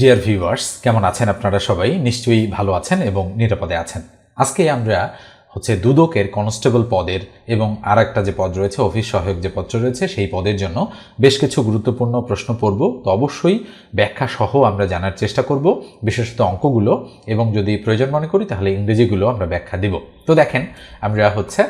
Dear viewers কেমন আছেন আপনারা সবাই? নিশ্চয়ই ভালো আছেন এবং নিরাপদে আছেন। আজকে আমরা হচ্ছে দুদকের কনস্টেবল পদের এবং আর একটা যে পদ রয়েছে, অফিস সহায়ক যে পত্র রয়েছে, সেই পদের জন্য বেশ কিছু গুরুত্বপূর্ণ প্রশ্ন পড়ব। তো অবশ্যই ব্যাখ্যা সহ আমরা জানার চেষ্টা করব, বিশেষত অঙ্কগুলো এবং যদি প্রয়োজন মনে করি, তাহলে ইংরেজিগুলো আমরা ব্যাখ্যা দিব। তো দেখেন, আমরা হচ্ছে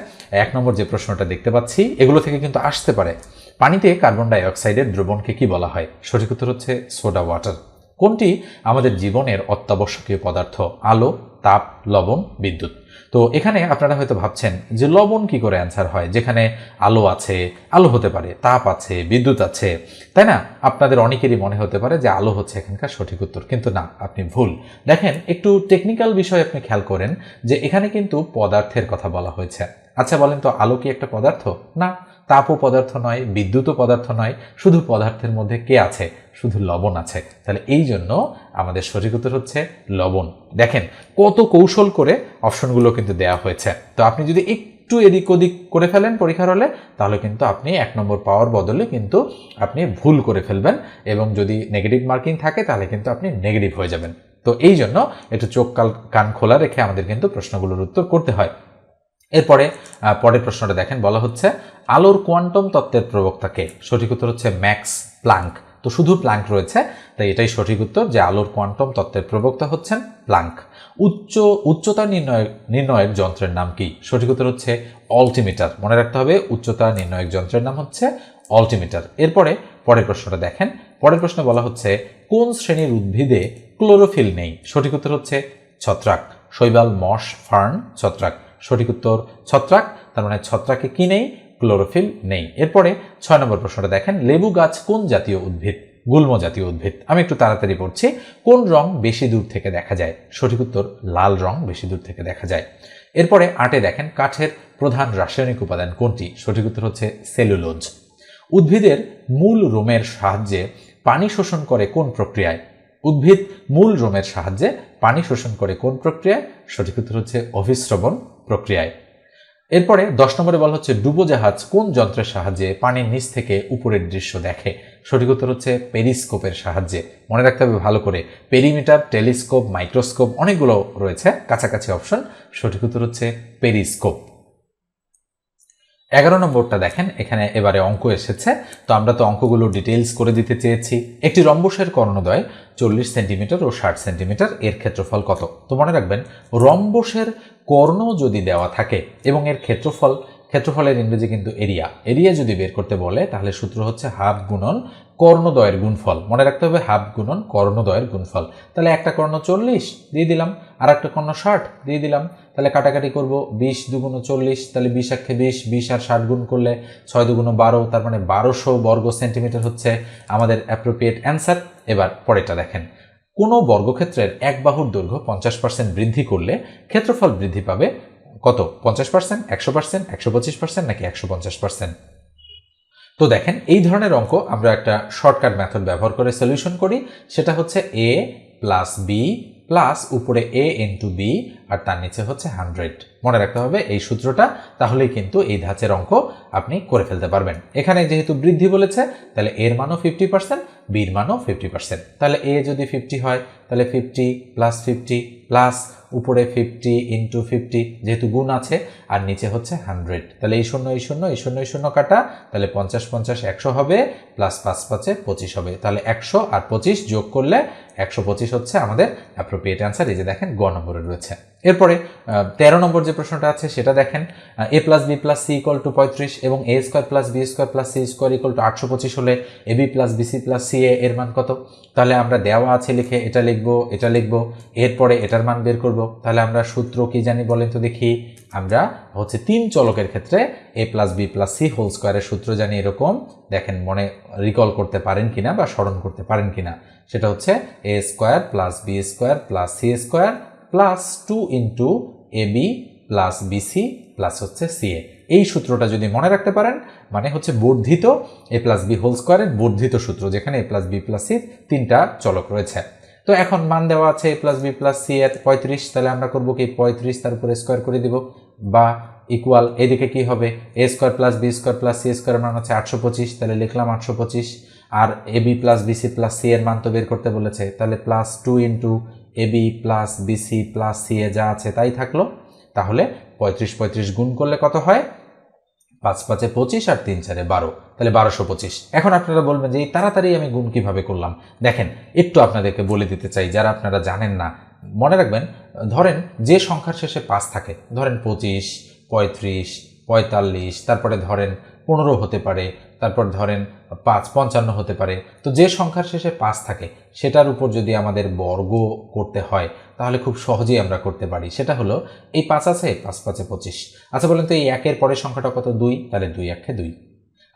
এক নম্বর যে প্রশ্নটা দেখতে পাচ্ছি, এগুলো থেকে কিন্তু আসতে পারে। পানিতে কার্বন ডাই অক্সাইডের দ্রবণকে কি বলা হয়? সঠিক উত্তর হচ্ছে সোডা ওয়াটার। কোনটি? আমাদের জীবনের অত্যাবশ্যকীয় পদার্থ, আলো, তাপ, লবণ, বিদ্যুৎ। তো এখানে আপনারা হয়তো ভাবছেন যে লবণ কি করে অ্যান্সার হয়? যেখানে আলো আছে, আলো হতে পারে, তাপ আছে, বিদ্যুৎ আছে। তাই না? আপনাদের অনেকেরই মনে হতে পারে যে আলো হচ্ছে এখানকার সঠিক উত্তর, কিন্তু না, আপনি ভুল। দেখেন, একটু টেকনিক্যাল বিষয় আপনি খেয়াল করেন যে এখানে কিন্তু পদার্থের কথা বলা হয়েছে। আচ্ছা বলেন তো, আলো কি একটা পদার্থ? না। তাপও পদার্থ নয়, বিদ্যুৎও পদার্থ নয়, শুধু পদার্থের মধ্যে কে আছে? শুধু লবণ আছে। তাহলে এই জন্য আমাদের সঠিক উত্তর হচ্ছে লবণ। দেখেন, কত কৌশল করে অপশনগুলো কিন্তু দেওয়া হয়েছে। তো আপনি যদি একটু এদিক ওদিক করে ফেলেন পরীক্ষার হলে, তাহলে কিন্তু আপনি এক নম্বর পাওয়ার বদলে কিন্তু আপনি ভুল করে ফেলবেন এবং যদি নেগেটিভ মার্কিং থাকে, তাহলে কিন্তু আপনি নেগেটিভ হয়ে যাবেন। তো এই জন্য একটু চোখ, কাল, কান খোলা রেখে আমাদের কিন্তু প্রশ্নগুলোর উত্তর করতে হয়। এরপরে পরের প্রশ্নটা দেখেন, বলা হচ্ছে, আলোর কোয়ান্টাম তত্ত্বের প্রবক্তাকে। সঠিক উত্তর হচ্ছে ম্যাক্স প্লাঙ্ক। তো শুধু প্লাঙ্ক রয়েছে, তাই এটাই সঠিক উত্তর যে আলোর কোয়ান্টাম তত্ত্বের প্রবক্তা হচ্ছেন প্লাঙ্ক। উচ্চ, উচ্চতা নির্ণয়, নির্ণয়ের যন্ত্রের নাম কি? সঠিক উত্তর হচ্ছে অল্টিমিটার। মনে রাখতে হবে, উচ্চতা নির্ণয়ক যন্ত্রের নাম হচ্ছে অল্টিমিটার। এরপরে, পরের প্রশ্নটা দেখেন, পরের প্রশ্নে বলা হচ্ছে, কোন শ্রেণির উদ্ভিদে ক্লোরোফিল নেই? সঠিক উত্তর হচ্ছে ছত্রাক। শৈবাল, মশ, ফার্ন, ছত্রাক। সঠিক উত্তর ছত্রাক, তার মানে ছত্রাকে কি নেই? ক্লোরোফিল নেই। এরপরে ছয় নম্বর প্রশ্নটা দেখেন, লেবু গাছ কোন জাতীয় উদ্ভিদ? গুল্ম জাতীয় উদ্ভিদ। আমি একটু তাড়াতাড়ি পড়ছি, কোন রং বেশি দূর থেকে দেখা যায়? সঠিক উত্তর, লাল রং বেশি দূর থেকে দেখা যায়। এরপরে আটে দেখেন, কাঠের প্রধান রাসায়নিক উপাদান কোনটি? সঠিক উত্তর হচ্ছে সেলুলোজ। উদ্ভিদের মূল রোমের সাহায্যে পানি শোষণ করে কোন প্রক্রিয়ায়? উদ্ভিদ মূল রোমের সাহায্যে পানি শোষণ করে কোন প্রক্রিয়ায়? সঠিক উত্তর হচ্ছে অভিশ্রবণ প্রক্রিয়ায়। এরপরে দশ নম্বরে বলা হচ্ছে ডুবোজাহাজ কোন যন্ত্রের সাহায্যে পানির নিচ থেকে উপরের দৃশ্য দেখে? সঠিক উত্তর হচ্ছে পেরিস্কোপের সাহায্যে। মনে রাখতে হবে ভালো করে, পেরিমিটার, টেলিস্কোপ, মাইক্রোস্কোপ অনেকগুলো রয়েছে, কাছাকাছি অপশন। সঠিক উত্তর হচ্ছে পেরিস্কোপ। এগারো নম্বরটা দেখেন, এখানে এবারে অঙ্ক এসেছে। তো আমরা তো অঙ্কগুলো ডিটেলস করে দিতে চেয়েছি। একটি রম্বসের কর্ণদয় চল্লিশ সেন্টিমিটার ও ষাট সেন্টিমিটার এর ক্ষেত্রফল কত? তো মনে রাখবেন, রম্বসের কর্ণ যদি দেওয়া থাকে এবং এর ক্ষেত্রফল ক্ষেত্রফলের ইংরেজি কিন্তু এরিয়া। এরিয়া যদি বের করতে বলে, তাহলে সূত্র হচ্ছে হাফ গুণন কর্ণদয়ের গুণফল। মনে রাখতে হবে হাফ গুণন কর্ণদয়ের গুণফল। তাহলে একটা কর্ণ চল্লিশ, দিয়ে দিলাম। আর একটা কর্ণ ষাট, দিয়ে দিলাম। তাহলে কাটাকাটি করব বিশ দুগুণ চল্লিশ, তাহলে বিশ একে বিশ বিশ আর ষাট গুণ করলে ছয় দুগুণ বারো, তার মানে বারোশো বর্গ সেন্টিমিটার হচ্ছে আমাদের অ্যাপ্রোপ্রিয়েট অ্যান্সার এবার পরেরটা দেখেন। কোনো বর্গক্ষেত্রের এক বাহুর দৈর্ঘ্য পঞ্চাশ পার্সেন্ট বৃদ্ধি করলে ক্ষেত্রফল বৃদ্ধি পাবে কত? পঞ্চাশ পার্সেন্ট একশো পার্সেন্ট একশো পঁচিশ পার্সেন্ট নাকি একশো পঞ্চাশ পার্সেন্ট তো দেখেন, এই ধরনের অঙ্ক আমরা একটা শর্টকাট মেথড ব্যবহার করে সলিউশন করি। সেটা হচ্ছে এ প্লাস বি প্লাস উপরে এ ইন্টু বি আর তার নিচে হচ্ছে হান্ড্রেড মনে রাখতে হবে এই সূত্রটা, তাহলেই কিন্তু এই ধাঁচের অঙ্ক আপনি করে ফেলতে পারবেন। এখানে যেহেতু বৃদ্ধি বলেছে, তাহলে এর মানও ফিফটি পার্সেন্ট বির মানও ফিফটি পার্সেন্ট তাহলে এ যদি ফিফটি হয়, তাহলে ফিফটি প্লাস ফিফটি প্লাস উপরে ফিফটি ইন্টু ফিফটি যেহেতু গুণ আছে, আর নিচে হচ্ছে হান্ড্রেড তাহলে এই শূন্য এই শূন্য এই শূন্য এই শূন্য কাটা, তাহলে পঞ্চাশ পঞ্চাশ একশো হবে প্লাস পাঁচ, পাঁচে পঁচিশ হবে। তাহলে একশো আর পঁচিশ যোগ করলে একশো পঁচিশ হচ্ছে আমাদের অ্যাপ্রোপ্রিয়েট অ্যান্সার এই যে দেখেন, গ নম্বরে রয়েছে। এরপরে তেরো নম্বর যে প্রশ্নটা আছে, সেটা দেখেন A plus B plus C equal to পঁয়ত্রিশ এবং A square plus B square plus C square equal to আটশো পঁচিশ হলে A B plus BC plus C A এর মান কত? তাহলে আমরা দেওয়া আছে লিখে এটা লিখব এটা লিখব, এরপরে এটার মান বের করব। তাহলে আমরা সূত্র কি জানি বলেন তো দেখি। আমরা হচ্ছে তিন চলকের ক্ষেত্রে A plus B plus C whole স্কোয়ারের সূত্র জানি এরকম। দেখেন, মনে রিকল করতে পারেন কিনা বা স্মরণ করতে পারেন কিনা। সেটা হচ্ছে A square plus B square plus C square plus two into A B plus BC plus হচ্ছে সিএ এই সূত্রটা যদি মনে রাখতে পারেন মানে হচ্ছে বর্ধিত এ প্লাস বি হোল স্কোয়ারের বর্ধিত সূত্র, যেখানে A plus B plus C তিনটা চলক রয়েছে। তো এখন মান দেওয়া আছে A plus B plus C এর পঁয়ত্রিশ, তাহলে আমরা করব কি? পঁয়ত্রিশ তার উপরে স্কোয়ার করে দিব। বা ইকুয়াল এদিকে কি হবে? A square plus B square plus C square মান হচ্ছে আটশো পঁচিশ, তাহলে লিখলাম আটশো পঁচিশ, আর A B plus BC plus C এর মান তো বের করতে বলেছে, তাহলে plus two into A B plus BC plus C A যা আছে তাই থাকল, তাহলে পঁয়ত্রিশ পঁয়ত্রিশ গুণ করলে কত হয়? পাঁচ পাঁচে পঁচিশ আর তিন চারে বারো, তাহলে বারোশো পঁচিশ। এখন আপনারা বলবেন যে এই তাড়াতাড়ি আমি গুণ কীভাবে করলাম? দেখেন, একটু আপনাদেরকে বলে দিতে চাই, যারা আপনারা জানেন না, মনে রাখবেন, ধরেন যে সংখ্যার শেষে পাঁচ থাকে, ধরেন পঁচিশ পঁয়ত্রিশ, পঁয়তাল্লিশ, তারপরে ধরেন পনেরো হতে পারে, তারপর ধরেন পাঁচ, পঞ্চান্ন হতে পারে। তো যে সংখ্যার শেষে পাঁচ থাকে, সেটার উপর যদি আমাদের বর্গ করতে হয়, তাহলে খুব সহজেই আমরা করতে পারি। সেটা হলো, এই পাঁচ আছে, পাঁচ, পাঁচে পঁচিশ। আচ্ছা বলেন তো এই একের পরের সংখ্যাটা কত? দুই? তাহলে দুই একে দুই।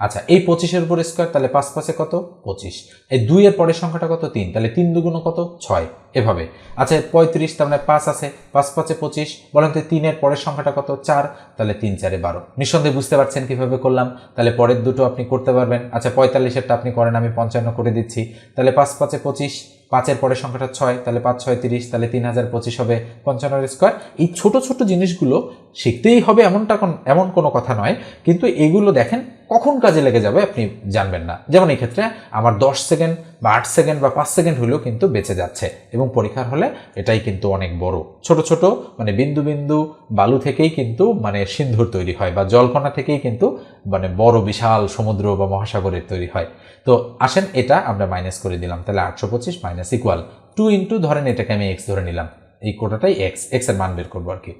আচ্ছা এই পঁচিশের উপর স্কোয়ার তাহলে পাঁচ পাঁচে কত? পঁচিশ। এই দুইয়ের পরের সংখ্যাটা কত? তিন। তাহলে তিন দুগুণ কত? ছয়। এভাবে। আচ্ছা পঁয়ত্রিশ, তার মানে পাঁচ আছে। পাঁচ পাঁচে পঁচিশ। বলেন তো তিনের পরের সংখ্যাটা কত? চার। তাহলে তিন, চারে বারো। নিঃসন্দেহে বুঝতে পারছেন কীভাবে করলাম। তাহলে পরের দুটো আপনি করতে পারবেন। আচ্ছা পঁয়তাল্লিশেরটা আপনি করেন, আমি পঞ্চান্ন করে দিচ্ছি। তাহলে পাঁচ পাঁচে পঁচিশ। পাঁচের পরের সংখ্যাটা ছয়, তাহলে পাঁচ, ছয়, তিরিশ, তাহলে তিন হাজার পঁচিশ হবে পঞ্চান্নের স্কোয়ার এই ছোট ছোট জিনিসগুলো শিখতেই হবে এমনটা এমন কোনো কথা নয়, কিন্তু এগুলো দেখেন কখন কাজে লেগে যাবে আপনি জানবেন না। যেমন এই ক্ষেত্রে আমার দশ সেকেন্ড বা আট সেকেন্ড বা পাঁচ সেকেন্ড হলেও কিন্তু বেঁচে যাচ্ছে, এবং পরীক্ষার হলে এটাই কিন্তু অনেক বড়। ছোট ছোট মানে বিন্দু বিন্দু বালু থেকেই কিন্তু মানে সিন্ধুর তৈরি হয়, বা জলকণা থেকেই কিন্তু মানে বড় বিশাল সমুদ্র বা মহাসাগরের তৈরি হয়। তো আসেন এটা আমরা মাইনাস করে দিলাম, তাহলে আটশো পঁচিশ মাইনাস ইকুয়াল টু ইন্টু ধরেন এটাকে আমি এক্স ধরে নিলাম, এই কোটাটাই এক্স এক্সের মান বের করব আর কি।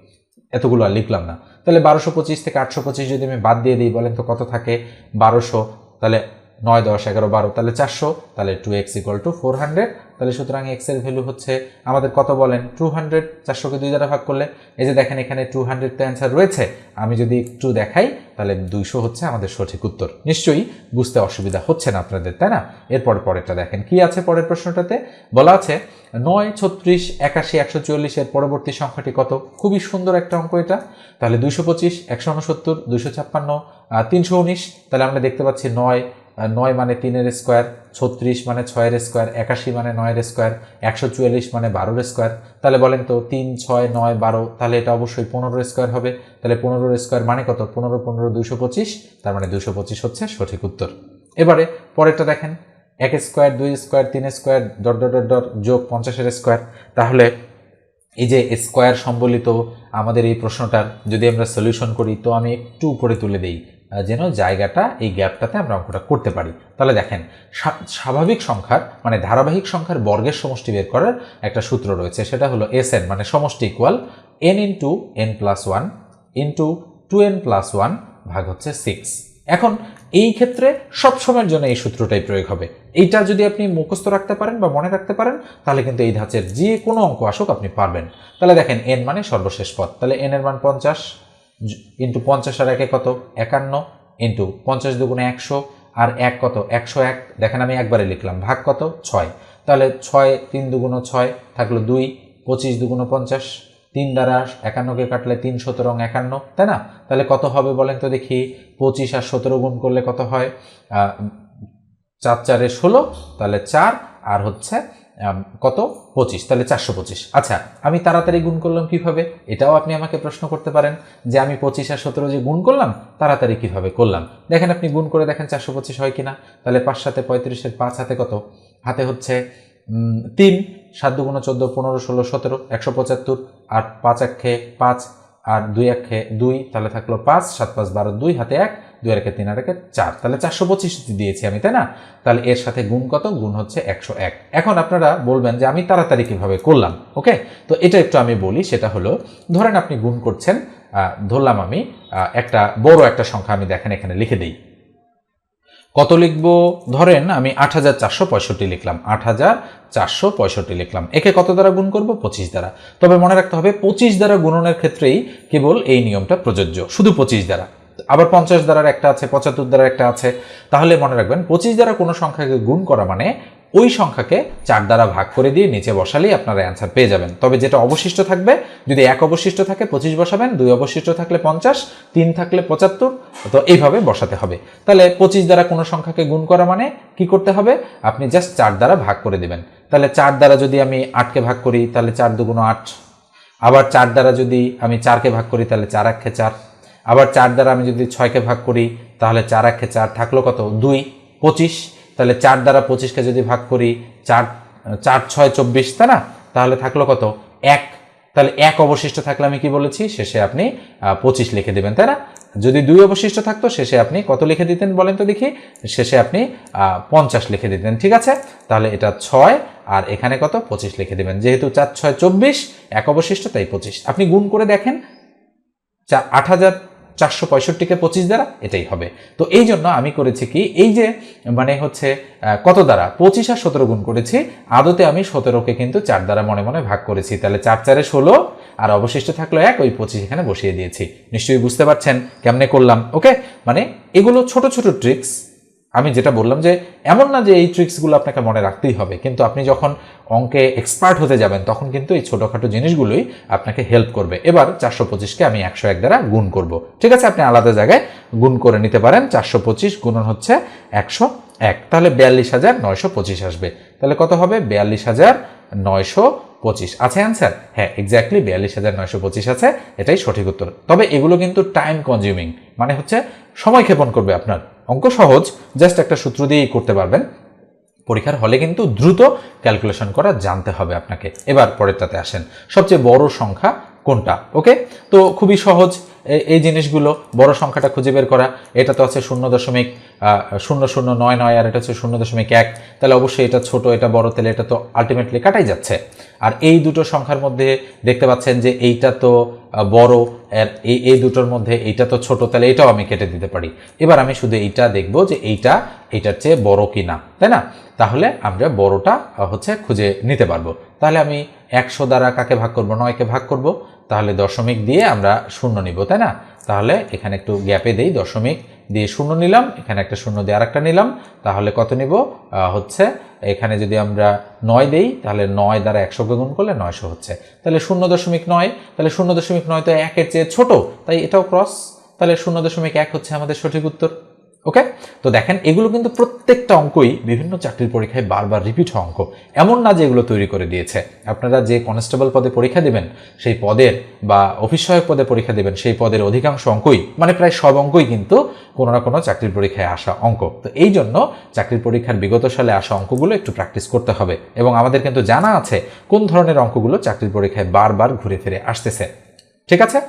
এতগুলো আর লিখলাম না। তাহলে বারোশো পঁচিশ থেকে আটশো পঁচিশ যদি আমি বাদ দিয়ে দিই, বলেন তো কত থাকে? বারোশো, তাহলে নয়, দশ, এগারো, বারো, তাহলে চারশো, তাহলে two X equal to four hundred তাহলে সুতরাং এক্সের ভ্যালু হচ্ছে, আমাদের কত বলেন? টু হান্ড্রেড চারশোকে দুই দ্বারা ভাগ করলে, এই যে দেখেন এখানে টু হান্ড্রেড তো অ্যান্সার রয়েছে, আমি যদি একটু দেখাই, তাহলে দুইশো হচ্ছে আমাদের সঠিক উত্তর। নিশ্চয়ই বুঝতে অসুবিধা হচ্ছে না আপনাদের, তাই না? এরপর পরেরটা দেখেন, কি আছে পরের প্রশ্নটাতে? বলা আছে, নয়, ছত্রিশ, একাশি, একশো চল্লিশের পরবর্তী সংখ্যাটি কত? খুবই সুন্দর একটা অঙ্ক এটা। তাহলে দুইশো পঁচিশ, একশো উনসত্তর, দুইশো ছাপ্পান্ন তিনশো উনিশ, তাহলে আমরা দেখতে পাচ্ছি নয় নয় মানে তিনের স্কোয়ার ছত্রিশ মানে ছয়ের স্কোয়ার একাশি মানে নয়ের স্কোয়ার একশো চুয়াল্লিশ মানে বারোর স্কোয়ার তাহলে বলেন তো, তিন, ছয়, নয়, বারো, তাহলে এটা অবশ্যই পনেরো স্কোয়ার হবে। তাহলে পনেরোর স্কোয়ার মানে কত? পনেরো পনেরো দুশো পঁচিশ। তার মানে দুশো পঁচিশ হচ্ছে সঠিক উত্তর। এবারে পরেরটা দেখেন। এক স্কোয়ার দুই স্কোয়ার তিন square dot dot dot dot, যোগ পঞ্চাশের স্কোয়ার তাহলে এই যে স্কোয়ার সম্বলিত আমাদের এই প্রশ্নটার যদি আমরা সলিউশন করি, তো আমি একটু উপরে তুলে দিই। যেন জায়গাটা এই গ্যাপটাতে আমরা অঙ্কটা করতে পারি। তাহলে দেখেন স্বাভাবিক সংখ্যার মানে ধারাবাহিক সংখ্যার বর্গের সমষ্টি বের করার একটা সূত্র রয়েছে। সেটা হলো এস এন মানে সমষ্টি equal N into N plus one into two N plus one ভাগ হচ্ছে সিক্স এখন, এই ক্ষেত্রে সব সময়ের জন্য এই সূত্রটাই প্রয়োগ হবে। এইটা যদি আপনি মুখস্থ রাখতে পারেন বা মনে রাখতে পারেন, তাহলে কিন্তু এই ধাঁচের যে কোনো অঙ্ক আসুক আপনি পারবেন। তাহলে দেখেন এন মানে সর্বশেষ পদ তাহলে এন এর মান পঞ্চাশ ইন্টু পঞ্চাশ আর একে কত? একান্ন। ইন্টু পঞ্চাশ দুগুণে একশো আর এক কত? একশো এক। দেখেন আমি একবারে লিখলাম। ভাগ কত? ছয়। তাহলে ছয় তিন দুগুণ ছয় থাকল দুই। পঁচিশ দুগুণ পঞ্চাশ। তিন দ্বারা একান্নকে কাটলে তিন সতেরো একান্ন। তাই না? তাহলে কত হবে বলেন তো দেখি। পঁচিশ আর সতেরো গুণ করলে কত হয়? চার চারে ষোলো। তাহলে চার। আর হচ্ছে কত? পঁচিশ। তাহলে চারশো পঁচিশ। আচ্ছা আমি তাড়াতাড়ি গুণ করলাম কীভাবে? এটাও আপনি আমাকে প্রশ্ন করতে পারেন যে আমি পঁচিশ আর সতেরো যে গুণ করলাম, তাড়াতাড়ি কীভাবে করলাম? দেখেন, আপনি গুণ করে দেখেন চারশো পঁচিশ হয় কিনা। তাহলে পাঁচ সাথে পঁয়ত্রিশের পাঁচ হাতে কত? হাতে হচ্ছে তিন। সাত দুগুণ চোদ্দ, পনেরো, ষোলো, সতেরো, একশো পঁচাত্তর। আর পাঁচ এক খেয়ে পাঁচ আর দুই এক দুই তাহলে থাকল পাঁচ, সাত পাঁচ বারো দুই, হাতে এক, দুই একে তিন রেখে চার। তাহলে চারশো পঁচিশ দিয়েছি আমি, তাই না? তাহলে এর সাথে গুণ কত? গুণ হচ্ছে একশো এক। এখন আপনারা বলবেন যে আমি তাড়াতাড়ি কীভাবে করলাম, ওকে? তো এটা একটু আমি বলি, সেটা হলো, ধরেন আপনি গুণ করছেন ধরলাম আমি একটা বড় একটা সংখ্যা আমি দেখেন এখানে লিখে দিই। কত লিখব? ধরেন আমি আট হাজার চারশো পঁয়ষট্টি লিখলাম, আট হাজার চারশো পঁয়ষট্টি লিখলাম। একে কত দ্বারা গুণ করব? পঁচিশ দ্বারা। তবে মনে রাখতে হবে, পঁচিশ দ্বারা গুণনের ক্ষেত্রেই কেবল এই নিয়মটা প্রযোজ্য, শুধু পঁচিশ দ্বারা। আবার পঞ্চাশ দ্বারার একটা আছে, পঁচাত্তর দ্বারার একটা আছে। তাহলে মনে রাখবেন, পঁচিশ দ্বারা কোনো সংখ্যাকে গুণ করা মানে ওই সংখ্যাকে চার দ্বারা ভাগ করে দিয়ে নিচে বসালেই আপনারা অ্যান্সার পেয়ে যাবেন। তবে যেটা অবশিষ্ট থাকবে, যদি এক অবশিষ্ট থাকে, পঁচিশ বসাবেন, দুই অবশিষ্ট থাকলে পঞ্চাশ, তিন থাকলে পঁচাত্তর, তো এইভাবে বসাতে হবে। তাহলে পঁচিশ দ্বারা কোনো সংখ্যাকে গুণ করা মানে কি করতে হবে? আপনি জাস্ট চার দ্বারা ভাগ করে দেবেন। তাহলে চার দ্বারা যদি আমি আটকে ভাগ করি, তাহলে চার দুগুণ আট। আবার চার দ্বারা যদি আমি চারকে ভাগ করি, তাহলে চার একে চার। আবার চার দ্বারা আমি যদি ছয়কে ভাগ করি, তাহলে চার একে চার। থাকল কত? দুই। পঁচিশ। তাহলে চার দ্বারা পঁচিশকে যদি ভাগ করি, চার চার, ছয়, চব্বিশ, তাই না? তাহলে থাকল কত? এক। তাহলে এক অবশিষ্ট থাকলে আমি কি বলেছি? শেষে আপনি পঁচিশ লিখে দেবেন, তাই না? যদি দুই অবশিষ্ট থাকতো, শেষে আপনি কত লিখে দিতেন বলেন তো দেখি? শেষে আপনি পঞ্চাশ লিখে দিতেন, ঠিক আছে? তাহলে এটা ছয়, আর এখানে কত? পঁচিশ লিখে দেবেন। যেহেতু চার, ছয়, চব্বিশ, এক অবশিষ্ট, তাই পঁচিশ। আপনি গুণ করে দেখেন, চা, আট হাজার চারশো পঁয়ষট্টিকে পঁচিশ দ্বারা এটাই হবে। তো এই জন্য আমি করেছি কি, এই যে মানে হচ্ছে কত দ্বারা? পঁচিশ আর সতেরো গুণ করেছি। আদতে আমি সতেরোকে কিন্তু চার দ্বারা মনে মনে ভাগ করেছি। তাহলে চার চারে ষোলো, আর অবশিষ্ট থাকল এক, ওই পঁচিশ এখানে বসিয়ে দিয়েছি। নিশ্চয়ই বুঝতে পারছেন কেমনে করলাম, ওকে? মানে এগুলো ছোট ছোট ট্রিক্স আমি যেটা বললাম যে এমন না যে এই ট্রিক্সগুলো আপনাকে মনে রাখতেই হবে, কিন্তু আপনি যখন অঙ্কে এক্সপার্ট হতে যাবেন, তখন কিন্তু এই ছোটোখাটো জিনিসগুলোই আপনাকে হেল্প করবে। এবার চারশো পঁচিশকে আমি একশো এক দ্বারা গুণ করব। ঠিক আছে, আপনি আলাদা জায়গায় গুণ করে নিতে পারেন, চারশো পঁচিশ গুণন হচ্ছে একশো এক। তাহলে বিয়াল্লিশ হাজার নয়শো পঁচিশ আসবে। তাহলে কত হবে? বিয়াল্লিশ হাজার নয়শো পঁচিশ আছে অ্যান্সার হ্যাঁ এক্স্যাক্টলি বিয়াল্লিশ হাজার নয়শো পঁচিশ আছে, এটাই সঠিক উত্তর। তবে এগুলো কিন্তু টাইম কনজিউমিং মানে হচ্ছে সময় ক্ষেপণ করবে আপনার। অঙ্ক সহজ জাস্ট একটা সূত্র দিয়েই করতে পারবেন। পরীক্ষার হলে কিন্তু দ্রুত ক্যালকুলেশন করা জানতে হবে আপনাকে। এবার পরেরটাতে আসেন। সবচেয়ে বড় সংখ্যা কোনটা? ওকে তো খুবই সহজ এই জিনিসগুলো, বড় সংখ্যাটা খুঁজে বের করা। এটা তো আছে শূন্য দশমিক শূন্য শূন্য নয় নয় আর এটা হচ্ছে শূন্য দশমিক এক। তাহলে অবশ্যই এটা ছোট, এটা বড়, তাহলে এটা তো আলটিমেটলি কাটাই যাচ্ছে। আর এই দুটো সংখ্যার মধ্যে দেখতে পাচ্ছেন যে এইটা তো বড় এই এই দুটোর মধ্যে এইটা তো ছোট, তাহলে এটাও আমি কেটে দিতে পারি। এবার আমি শুধু এইটা দেখব যে এইটা, এইটার চেয়ে বড় কি না তাই না? তাহলে আমরা বড়টা হচ্ছে খুঁজে নিতে পারব। তাহলে আমি একশো দ্বারা কাকে ভাগ করব? নয়কে ভাগ করব। তাহলে দশমিক দিয়ে আমরা শূন্য নিব, তাই না? তাহলে এখানে একটু গ্যাপে দেই দশমিক। দিয়ে শূন্য নিলাম, এখানে একটা শূন্য দিয়ে আর একটা নিলাম। তাহলে কত নিব? হচ্ছে, এখানে যদি আমরা নয় দেই, তাহলে নয় দ্বারা একশোকে গুণ করলে নয়শো হচ্ছে। তাহলে শূন্য দশমিক নয়, তাহলে শূন্য দশমিক নয় তো একের চেয়ে ছোটো, তাই এটাও ক্রস তাহলে শূন্য দশমিক এক হচ্ছে আমাদের সঠিক উত্তর। ওকে তো দেখেন, এগুলো কিন্তু প্রত্যেকটা অঙ্কই বিভিন্ন চাকরির পরীক্ষায় বারবার রিপিট হওয়া অঙ্ক। এমন না যে এগুলো তৈরি করে দিয়েছে। আপনারা যে কনস্টেবল পদে পরীক্ষা দেবেন, সেই পদের বা অফিস সহায়ক পদে পরীক্ষা দেবেন, সেই পদের অধিকাংশ অঙ্কই মানে প্রায় সব অঙ্কই কিন্তু কোনো না কোনো চাকরির পরীক্ষায় আসা অঙ্ক। তো এই জন্য চাকরির পরীক্ষার বিগত সালে আসা অঙ্কগুলো একটু প্র্যাকটিস করতে হবে এবং আমাদের কিন্তু জানা আছে কোন ধরনের অঙ্কগুলো চাকরির পরীক্ষায় বারবার ঘুরে ফিরে আসতেছে। ঠিক আছে?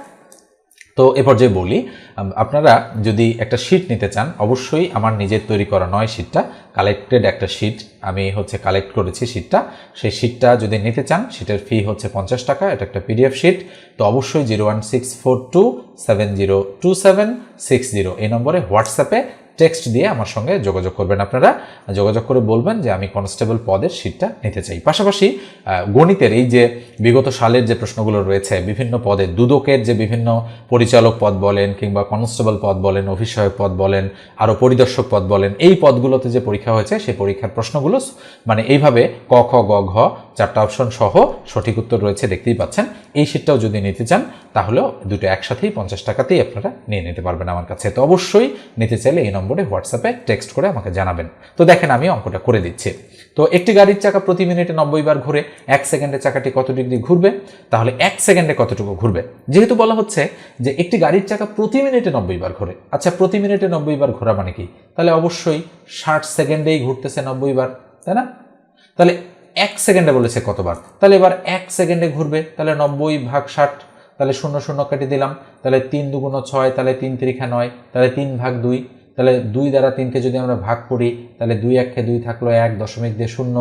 তো এ পর্যায়ে বলি আপনারা যদি একটা শিট নিতে চান, অবশ্যই আমার নিজের তৈরি করা নয় শিটটা কালেক্টেড একটা শিট আমি হচ্ছে কালেক্ট করেছি শিটটা সেই শিটটা যদি নিতে চান শিটের ফি হচ্ছে পঞ্চাশ টাকা, এটা একটা পিডিএফ শিট তো অবশ্যই zero one six four two seven zero two seven six zero এই নম্বরে হোয়াটসঅ্যাপে টেক্সট দিয়ে আমার সঙ্গে যোগাযোগ করবেন আপনারা। যোগাযোগ করে বলবেন যে আমি কনস্টেবল পদের সিটটা নিতে চাই। পাশাপাশি গণিতের এই যে বিগত সালের যে প্রশ্নগুলো রয়েছে, বিভিন্ন পদে দুদকের যে বিভিন্ন পরিচালক পদ বলেন কিংবা কনস্টেবল পদ বলেন অফিসয়ক পদ বলেন আরও পরিদর্শক পদ বলেন, এই পদগুলোতে যে পরীক্ষা হয়েছে, সেই পরীক্ষার প্রশ্নগুলো মানে এইভাবে ক, খ, গ, ঘ চারটা অপশন সহ সঠিক উত্তর রয়েছে, দেখতেই পাচ্ছেন। এই সিটটাও যদি নিতে চান, তাহলেও দুটো একসাথেই পঞ্চাশ টাকাতেই আপনারা নিয়ে নিতে পারবেন আমার কাছে। তো অবশ্যই নিতে চাইলে এই নম্বরে হোয়াটসঅ্যাপে টেক্সট করে আমাকে জানাবেন। তো দেখেন, আমি অঙ্কটা করে দিচ্ছি। তো একটি গাড়ির চাকা প্রতি মিনিটে নব্বই বার ঘুরে, এক সেকেন্ডে চাকাটি কত ডিগ্রি ঘুরবে? তাহলে এক সেকেন্ডে কতটুকু ঘুরবে? যেহেতু বলা হচ্ছে যে একটি গাড়ির চাকা প্রতি মিনিটে নব্বই বার ঘুরে। আচ্ছা প্রতি মিনিটে নব্বই বার ঘোরা মানে কি? তাহলে অবশ্যই ষাট সেকেন্ডেই ঘুরতেছে নব্বই বার, তাই না? তাহলে এক সেকেন্ডে বলেছে কতবার? তাহলে এবার এক সেকেন্ডে ঘুরবে, তাহলে নব্বই ভাগ ষাট, তাহলে শূন্য শূন্য কেটে দিলাম, তাহলে তিন দুগুণ ছয়, তাহলে তিন তিরিখা নয়, তাহলে তিন ভাগ দুই, তাহলে দুই দ্বারা তিনকে যদি আমরা ভাগ করি, তাহলে দুই এককে দুই থাকল এক দশমিক দিয়ে শূন্য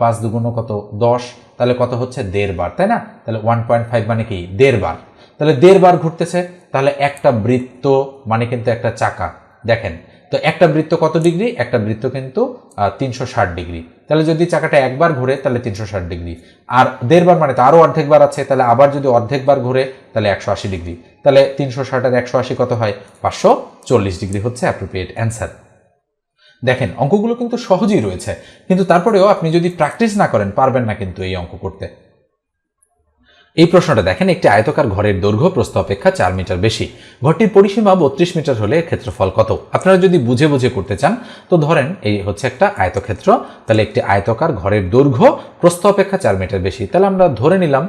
পাঁচ দুগুণ কত? দশ, তাহলে কত হচ্ছে? দেড় বার, তাই না? তাহলে ওয়ান পয়েন্ট ফাইভ মানে কি? দেড় বার। তাহলে দেড় বার ঘুরতেছে, তাহলে একটা বৃত্ত মানে কিন্তু একটা চাকা। দেখেন, তো একটা বৃত্ত কত ডিগ্রি? একটা বৃত্ত কিন্তু তিনশো ষাট ডিগ্রি। তাহলে যদি চাকাটা একবার ঘুরে, তাহলে তিনশো ষাট ডিগ্রি। আর দেড়বার মানে তো আরও অর্ধেকবার আছে, তাহলে আবার যদি অর্ধেকবার ঘুরে, তাহলে একশো আশি ডিগ্রি। তাহলে তিনশো ষাটের একশো আশি কত হয়? পাঁচশো চল্লিশ ডিগ্রি হচ্ছে অ্যাপ্রোপ্রিয়েট অ্যান্সার দেখেন, অঙ্কগুলো কিন্তু সহজেই রয়েছে। কিন্তু তারপরেও আপনি যদি প্র্যাকটিস না করেন, পারবেন না কিন্তু এই অঙ্ক করতে। এই প্রশ্নটা দেখেন, একটি আয়তকার ঘরের দৈর্ঘ্য প্রস্থ অপেক্ষা চার মিটার বেশি। ঘরটির পরিসীমা বত্রিশ মিটার হলে ক্ষেত্রফল কত? আপনারা যদি বুঝে বুঝে করতে চান, তো ধরেন এই হচ্ছে একটা আয়তক্ষেত্র, তাহলে একটি আয়তকার ঘরের দৈর্ঘ্য প্রস্থ অপেক্ষা চার মিটার বেশি। তাহলে আমরা ধরে নিলাম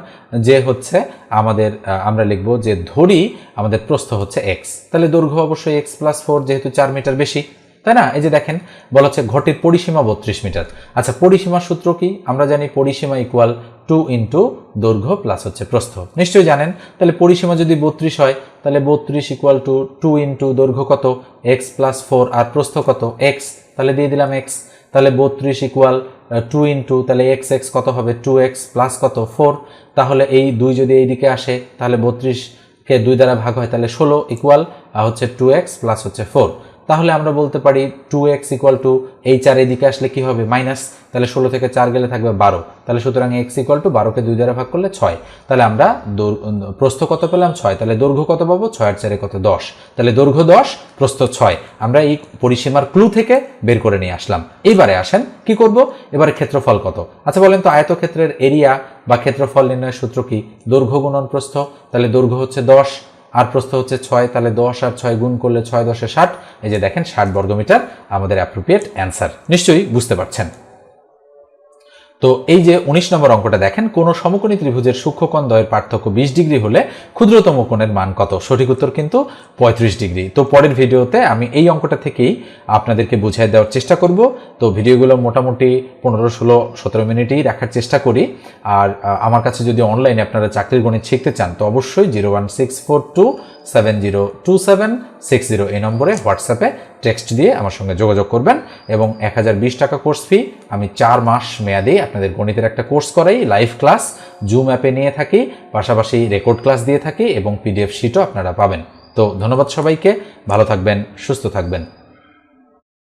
যে হচ্ছে আমাদের আমরা লিখব যে ধরি আমাদের প্রস্থ হচ্ছে এক্স তাহলে দৈর্ঘ্য অবশ্যই এক্স প্লাস ফোর যেহেতু চার মিটার বেশি। তাই না? এই যে দেখেন, বলা হচ্ছে ঘটির পরিসীমা বত্রিশ মিটার। আচ্ছা পরিসীমার সূত্র কি? আমরা জানি পরিসীমা ইকুয়াল টু ইন্টু দৈর্ঘ্য প্লাস হচ্ছে প্রস্থ। নিশ্চয়ই জানেন? তাহলে পরিসীমা যদি বত্রিশ হয়, তাহলে বত্রিশ ইকুয়াল টু টু ইন্টু দৈর্ঘ্য কত? এক্স প্লাস ফোর আর প্রস্থ কত? এক্স তাহলে দিয়ে দিলাম এক্স তাহলে বত্রিশ ইকুয়াল টু ইন্টু তাহলে এক্স এক্স কত হবে? টু এক্স প্লাস কত? ফোর তাহলে এই দুই যদি এইদিকে আসে, তাহলে বত্রিশকে দুই দ্বারা ভাগ হয়, তাহলে ষোলো ইকুয়াল হচ্ছে টু এক্স প্লাস হচ্ছে ফোর তাহলে আমরা বলতে পারি টু এক্স ইকুয়াল টু এই চার এদিকে আসলে কি হবে? মাইনাস তাহলে ষোলো থেকে চার গেলে থাকবে বারো। তাহলে সুতরাং এক্স ইকুয়াল টু বারোকে দুই দ্বারা ভাগ করলে ছয়। তাহলে আমরা প্রস্থ কত পেলাম? ছয়। তাহলে দৈর্ঘ্য কত পাবো? ছয় আর চারে কত? দশ। তাহলে দৈর্ঘ্য দশ, প্রস্থ ছয়। আমরা এই পরিসীমার ক্লু থেকে বের করে নিয়ে আসলাম। এইবারে আসেন, কি করব? এবারে ক্ষেত্রফল কত? আচ্ছা বলেন তো, আয়তক্ষেত্রের এরিয়া বা ক্ষেত্রফল নির্ণয়ের সূত্র কি? দৈর্ঘ্য গুণন প্রস্থ। তাহলে দৈর্ঘ্য হচ্ছে দশ। আর প্রস্থ হচ্ছে ছয়, তাহলে দশ আর ছয় গুণ করলে ছয়, দশে ষাট। এই যে দেখেন, ষাট বর্গমিটার আমাদের অ্যাপ্রোপ্রিয়েট অ্যান্সার নিশ্চয়ই বুঝতে পারছেন। তো এই যে উনিশ নম্বর অঙ্কটা দেখেন, কোন সমকোণী ত্রিভুজের সূক্ষ্মকোণ দ্বয়ের পার্থক্য বিশ ডিগ্রি হলে ক্ষুদ্রতম কোণের মান কত? সঠিক উত্তর কিন্তু পঁয়ত্রিশ ডিগ্রি। তো পরের ভিডিওতে আমি এই অঙ্কটা থেকেই আপনাদেরকে বুঝিয়ে দেওয়ার চেষ্টা করব। তো ভিডিওগুলো মোটামুটি পনেরো, ষোলো, সতেরো মিনিটেই রাখার চেষ্টা করি। আর আমার কাছে যদি অনলাইনে আপনারা চাকরির গণিত শিখতে চান, তো অবশ্যই zero one six four two seven zero two seven six zero এই নম্বরে হোয়াটসঅ্যাপে টেক্সট দিয়ে আমার সঙ্গে যোগাযোগ করবেন এবং এক হাজার বিশ টাকা কোর্স ফি আমি চার মাস মেয়াদে আপনাদের গণিতের একটা কোর্স করাই লাইভ ক্লাস জুম অ্যাপে নিয়ে থাকি, পাশাপাশি রেকর্ড ক্লাস দিয়ে থাকি এবং পিডিএফ শিটও আপনারা পাবেন। তো ধন্যবাদ সবাইকে, ভালো থাকবেন, সুস্থ থাকবেন।